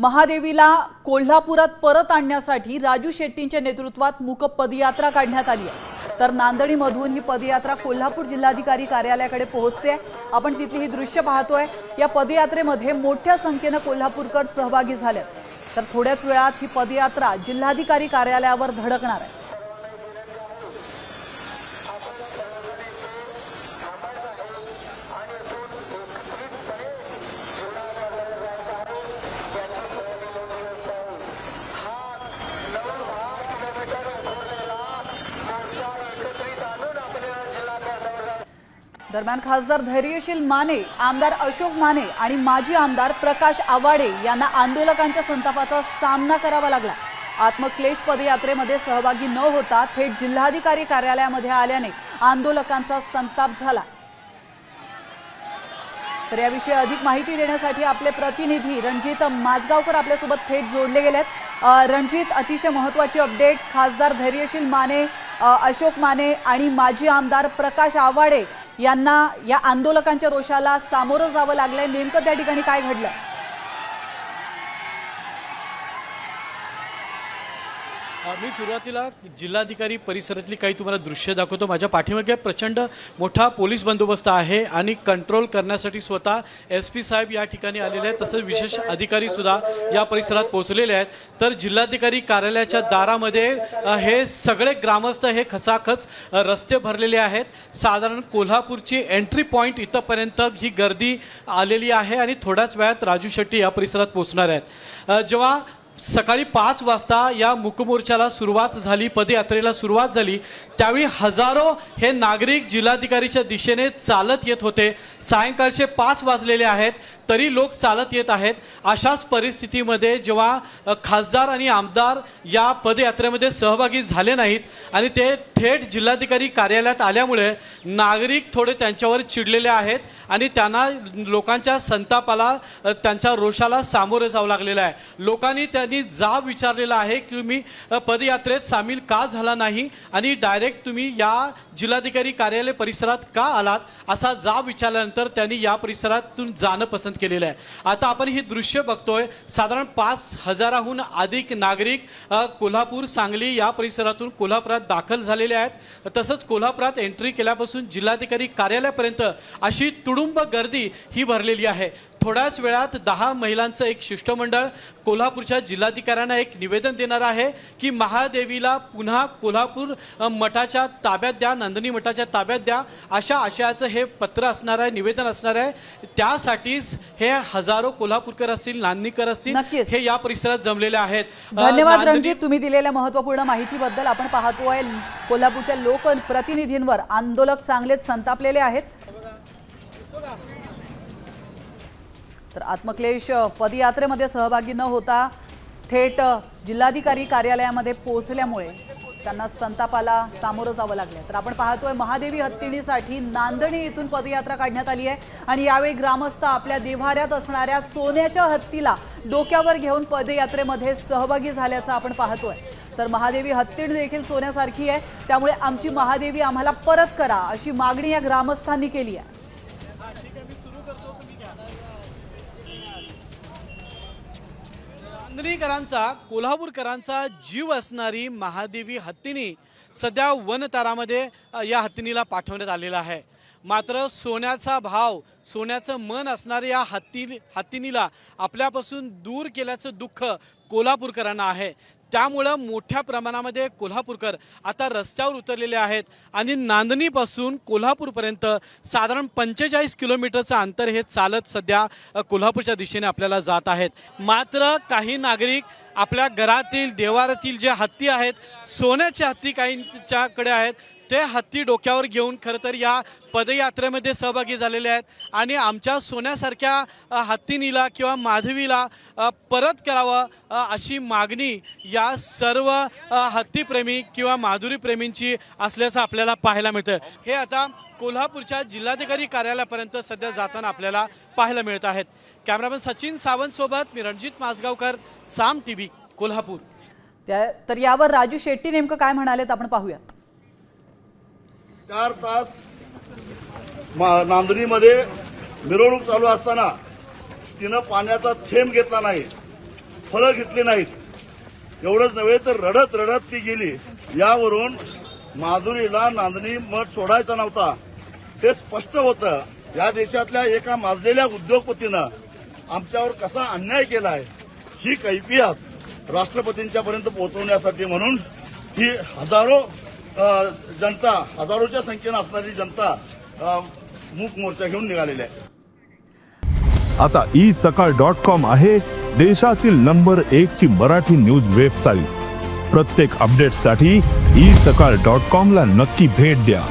महादेवीला कोल्हापुरात परत आणण्यासाठी राजू शेट्टींच्या नेतृत्वात मूक पदयात्रा काढण्यात आली आहे. तर नांदणीमधून ही पदयात्रा कोल्हापूर जिल्हाधिकारी कार्यालयाकडे पोहोचते. आपण तिथली ही दृश्य पाहतोय. या पदयात्रेमध्ये मोठ्या संख्येनं कोल्हापूरकर सहभागी झाले तर थोड्याच वेळात ही पदयात्रा जिल्हाधिकारी कार्यालयावर धडकणार आहे. दरम्यान खासदार धैर्यशील माने आमदार अशोक माने आणि माजी आमदार प्रकाश आवाडे यांना आंदोलकांच्या संतापाचा सामना करावा लागला. आत्मक्लेश पदयात्रेमध्ये सहभागी न होता थेट जिल्हाधिकारी कार्यालयामध्ये आल्याने आंदोलकांचा संताप झाला. तर याविषयी अधिक माहिती देण्यासाठी आपले प्रतिनिधी रणजित माझगावकर आपल्यासोबत थेट जोडले गेले आहेत रणजित अतिशय महत्त्वाची अपडेट. खासदार धैर्यशील माने अशोक माने आणि माजी आमदार प्रकाश आवाडे यांना या आंदोलकांच्या रोषाला सामोरं जावं लागलंय. नेमकं त्या ठिकाणी काय घडलं? मी सुरुवातीला जिल्हाधिकारी परिसरातली काही तुम्हाला दृश्य दाखवतो. माझ्या पाठीमागे प्रचंड मोठा पोलीस बंदोबस्त आहे आणि कंट्रोल करण्यासाठी स्वतः एस पी साहेब या ठिकाणी आलेले आहेत. तसंच विशेष अधिकारी सुद्धा या परिसरात पोहोचलेले आहेत. तर जिल्हाधिकारी कार्यालयाच्या दारामध्ये हे सगळे ग्रामस्थ हे खचाखच रस्ते भरलेले आहेत. साधारण कोल्हापूरची एंट्री पॉईंट इथंपर्यंत ही गर्दी आलेली आहे आणि थोड्याच वेळात राजू शेट्टी या परिसरात पोहोचणार आहेत. जेव्हा सकाळी पाच वाजता या मुकमोर्चाला सुरुवात झाली पदयात्रेला सुरुवात झाली. त्यावेळी हजारो हे नागरिक जिल्हाधिकारीच्या दिशेने चालत येत होते. सायंकाळचे पाच वाजलेले आहेत तरी लोक चालत येत आहेत. अशाच परिस्थितीमध्ये जेव्हा खासदार आणि आमदार या पदयात्रेमध्ये सहभागी झाले नाहीत आणि ते थेट जिल्हाधिकारी कार्यालयात आल्यामुळे नागरिक थोडे त्यांच्यावर चिडलेले आहेत आणि त्यांना लोकांच्या संतापाला त्यांच्या रोषाला सामोरं जावं लागलेलं आहे. लोकांनी त्या त्यांनी जाब विचारलेला आहे की तुम्ही पदयात्रेत सामील का झाला नाही आणि डायरेक्ट तुम्ही या जिल्हाधिकारी कार्यालय परिसरात का आलात असा जाब विचारल्यानंतर त्यांनी या परिसरातून जाणं पसंत केलेलं आहे. आता आपण हे दृश्य बघतोय. साधारण पाच हजाराहून अधिक नागरिक कोल्हापूर सांगली या परिसरातून कोल्हापुरात दाखल झालेले आहेत. तसंच कोल्हापुरात एंट्री केल्यापासून जिल्हाधिकारी कार्यालयापर्यंत अशी तुडुंब गर्दी ही भरलेली आहे. थोड्याच वेळात दहा महिलांचं एक शिष्टमंडळ कोल्हापूरच्या जिल्हाधिकाऱ्यांना एक निवेदन देणार आहे की महादेवीला पुन्हा कोल्हापूर मठाच्या ताब्यात द्या नंदिनी मठाच्या ताब्यात द्या अशा आशयाचं हे पत्र असणार आहे निवेदन असणार आहे. त्यासाठीच हे हजारो कोल्हापूरकर असतील नांदणीकर असतील. हे या परिसरात जमलेले आहेत. धन्यवाद रणजित तुम्ही दिलेल्या महत्त्वपूर्ण माहितीबद्दल आपण पाहतोय. कोल्हापूरच्या लोकप्रतिनिधींवर आंदोलक चांगलेच संतापलेले आहेत. तर आत्मक्लेश पदयात्रेमध्ये सहभागी न होता थेट जिल्हाधिकारी कार्यालयामध्ये पोहोचल्यामुळे त्यांना संतापाला सामोरं जावं लागलं तर आपण पाहतोय महादेवी हत्तीणीसाठी नांदणी येथून पदयात्रा काढण्यात आली आहे. आणि यावेळी ग्रामस्थ आपल्या देव्हाऱ्यात असणाऱ्या सोन्याच्या हत्तीला डोक्यावर घेऊन पदयात्रेमध्ये सहभागी झाल्याचं आपण पाहतोय. तर महादेवी हत्तीण देखील सोन्यासारखी आहे. त्यामुळे आमची महादेवी आम्हाला परत करा अशी मागणी या ग्रामस्थांनी केली आहे. चांदणीकरांचा कोल्हापूरकरांचा जीव असणारी महादेवी हत्तीनी सध्या वनतारामध्ये या हत्तीनीला पाठवण्यात आलेला आहे. मात्र सोन्याचा भाव सोन्याचं मन असणाऱ्या या हत्ती हत्तीनीला आपल्यापासून दूर केल्याचं दुःख कोल्हापूरकरांना आहे. त्यामुळं मोठ्या प्रमाणामध्ये कोल्हापूरकर आता रस्त्यावर उतरलेले आहेत. आणि नांदणीपासून कोल्हापूरपर्यंत साधारण पंचेचाळीस किलोमीटरचं अंतर हे चालत सध्या कोल्हापूरच्या दिशेने आपल्याला जात आहेत. मात्र काही नागरिक आपल्या घरातील देवारातील जे हत्ती आहेत सोन्याचे हत्ती काहींच्याकडे आहेत ते हत्ती डोक्यावर घेऊन खरं तर या पदयात्रेमध्ये सहभागी झालेले आहेत. आणि आमच्या सोन्यासारख्या हत्तीनीला किंवा माधवीला परत करावं अशी मागणी या सर्व हत्तीप्रेमी किंवा माधुरीप्रेमींची असल्याचं आपल्याला पाहायला मिळतं हे आता कोल्हापूरच्या जिल्हाधिकारी कार्यालयापर्यंत सध्या जाताना आपल्याला पाहायला मिळत आहेत. कॅमेरामॅन सचिन सावंत सोबत मी रणजित माजगावकर साम टी व्ही कोल्हापूर. त्या तर यावर राजू शेट्टी नेमकं काय म्हणालेत आपण पाहूयात. चार तास मा- नांदणीमध्ये मिरवणूक चालू असताना तिनं पाण्याचा थेंब घेतला नाही फळं घेतली नाहीत. एवढंच नव्हे तर रडत रडत ती गेली. यावरून माधुरीला नांदणी मठ सोडायचा नव्हता. हे स्पष्ट होतं या देशातल्या एका माजलेल्या उद्योगपतीनं आमच्यावर कसा अन्याय केला आहे ही कैफियत राष्ट्रपतींच्या पर्यंत पोहोचवण्यासाठी म्हणून ही हजारो जनता हजारोच्या संख्येनं असणारी जनता मूक मोर्चा घेऊन निघालेली आहे. आता ई सकाळ डॉट कॉम आहे देशातील नंबर एक ची मराठी न्यूज वेबसाईट. प्रत्येक अपडेटसाठी ई सकाळ डॉट कॉम ला नक्की भेट द्या.